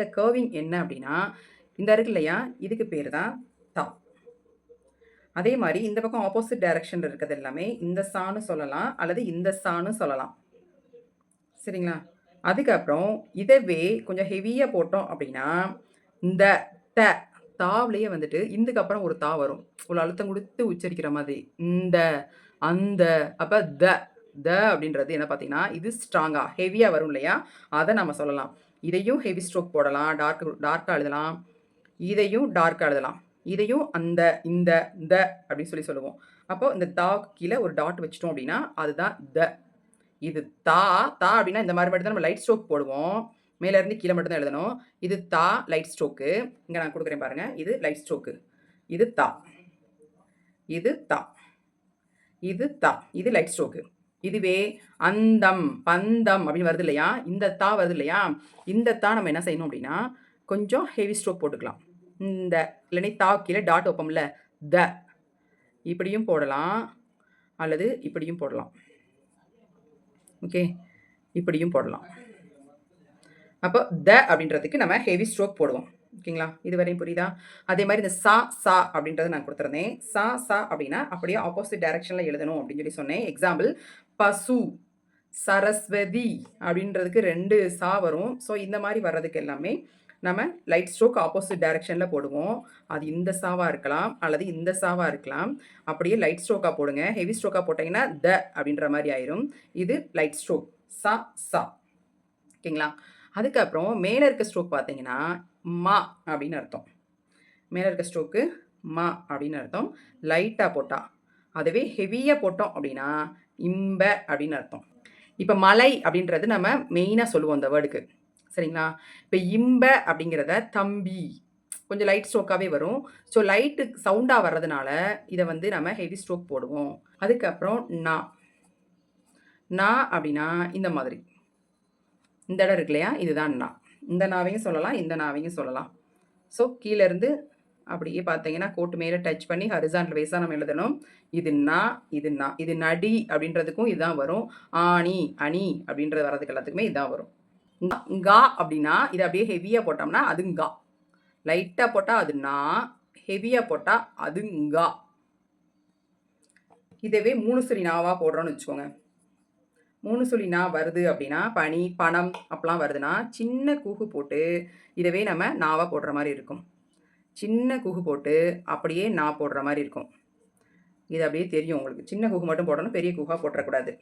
இந்த கர்விங் என்ன அப்படின்னா இந்த இருக்கு இல்லையா? இதுக்கு பேர் தான் தா. அதே மாதிரி இந்த பக்கம் ஆப்போசிட் டைரக்ஷன் இருக்கிறது எல்லாமே இந்த சான்னு சொல்லலாம் அல்லது இந்த சான்னு சொல்லலாம். சரிங்களா? அதுக்கப்புறம் இதவே கொஞ்சம் ஹெவியாக போட்டோம் அப்படின்னா இந்த த தாவிலேயே வந்துட்டு இதுக்கு அப்புறம் ஒரு தா வரும். ஒரு அழுத்தம் கொடுத்து உச்சரிக்கிற மாதிரி. இந்த அந்த அப்போ த. த அப்படின்றது என்ன பார்த்தீங்கன்னா இது ஸ்ட்ராங்காக ஹெவியாக வரும் இல்லையா? அதை நம்ம சொல்லலாம். இதையும் ஹெவி ஸ்ட்ரோக் போடலாம் டார்க் டார்க்காக எழுதலாம். இதையும் டார்க்காக எழுதலாம். இதையும் அந்த இந்த த அப்படின்னு சொல்லி சொல்லுவோம். அப்போ இந்த தா கீழே ஒரு டாட் வச்சிட்டோம் அப்படின்னா அதுதான் த. இது தா தா அப்படின்னா இந்த மாதிரி மட்டும் தான் நம்ம லைட் ஸ்ட்ரோக் போடுவோம். மேலேருந்து கீழே மட்டும் தான் எழுதணும். இது தா லைட் ஸ்ட்ரோக்கு இங்கே நான் கொடுக்குறேன் பாருங்கள் இது லைட் ஸ்ட்ரோக்கு இது தா. இது தா. இது தா. இது லைட் ஸ்ட்ரோக்கு இதுவே அந்தம் பந்தம் அப்படின்னு வருது இல்லையா? இந்த தா வருது இல்லையா? இந்த தா நம்ம என்ன செய்யணும் அப்படின்னா கொஞ்சம் ஹெவி ஸ்ட்ரோக் போட்டுக்கலாம். இந்த இல்லைன்னா தா கீழே டாட் வைப்போம்ல த. இப்படியும் போடலாம். அல்லது இப்படியும் போடலாம். ஓகே இப்படியும் போடலாம். அப்போ த அப்படின்றதுக்கு நம்ம ஹெவி ஸ்ட்ரோக் போடுவோம். ஓகேங்களா? இது வரையும் புரியுதா? அதே மாதிரி இந்த சா சா அப்படின்றத நான் கொடுத்துருந்தேன். சா சா அப்படின்னா அப்படியே ஆப்போசிட் டைரக்ஷனில் எழுதணும் அப்படின்னு சொல்லி சொன்னேன். எக்ஸாம்பிள் பசு சரஸ்வதி அப்படின்றதுக்கு ரெண்டு சா வரும். ஸோ இந்த மாதிரி வர்றதுக்கு எல்லாமே நம்ம லைட் ஸ்ட்ரோக் ஆப்போசிட் டைரக்ஷனில் போடுவோம். அது இந்த சாவாக இருக்கலாம் அல்லது இந்த சாவாக இருக்கலாம். அப்படியே லைட் ஸ்ட்ரோக்காக போடுங்க. ஹெவி ஸ்ட்ரோக்காக போட்டிங்கன்னா த அப்படின்ற மாதிரி ஆயிரும். இது லைட் ஸ்ட்ரோக் சா சா. ஓகேங்களா? அதுக்கப்புறம் மேலே இருக்க ஸ்ட்ரோக் பார்த்தீங்கன்னா மா அப்படின்னு அர்த்தம். மேலே இருக்க ஸ்ட்ரோக்கு மா அப்படின்னு அர்த்தம். லைட்டாக போட்டால் அதுவே ஹெவியாக போட்டோம் அப்படின்னா இம்ப அப்படின்னு அர்த்தம். இப்போ மலை அப்படின்றது நம்ம மெயினாக சொல்லுவோம் இந்த வேர்டுக்கு சரிங்களா? இப்போ இம்ப அப்படிங்கிறத தம்பி கொஞ்சம் லைட் ஸ்ட்ரோக்காகவே வரும். ஸோ லைட்டு சவுண்டாக வர்றதுனால இதை வந்து நம்ம ஹெவி ஸ்ட்ரோக் போடுவோம். அதுக்கப்புறம் நா நா அப்படின்னா இந்த மாதிரி. இந்த இடம் இருக்கு இல்லையா? இதுதான் நா இந்த நாவையும் சொல்லலாம் இந்த நாவையும் சொல்லலாம். ஸோ கீழேருந்து அப்படியே பார்த்தீங்கன்னா கோட்டு மேலே டச் பண்ணி ஹரிசான்டல் வைஸாக நம்ம எழுதணும். இது நா இது நா இது நடி அப்படின்றதுக்கும் இதுதான் வரும். ஆணி அணி அப்படின்றது வர்றதுக்கு எல்லாத்துக்குமே இதுதான் வரும். கா அப்படின்னா இது அப்படியே ஹெவியாக போட்டோம்னா அது கா. லைட்டாக போட்டால் அது நா ஹெவியாக போட்டால் அது கா. இதவே மூணு சரி நாவாக போடுறோன்னு வச்சுக்கோங்க. மூணு சொல்லினா வருது அப்படின்னா பனி பணம் அப்படிலாம் வருதுன்னா சின்ன கூகு போட்டு இதவே நம்ம நாவாக போடுற மாதிரி இருக்கும். சின்ன கூகு போட்டு அப்படியே நா போடுற மாதிரி இருக்கும். இது அப்படியே தெரியும் உங்களுக்கு. சின்ன கூகு மட்டும் போடணும் பெரிய கூகா போட்டுறக்கூடாது.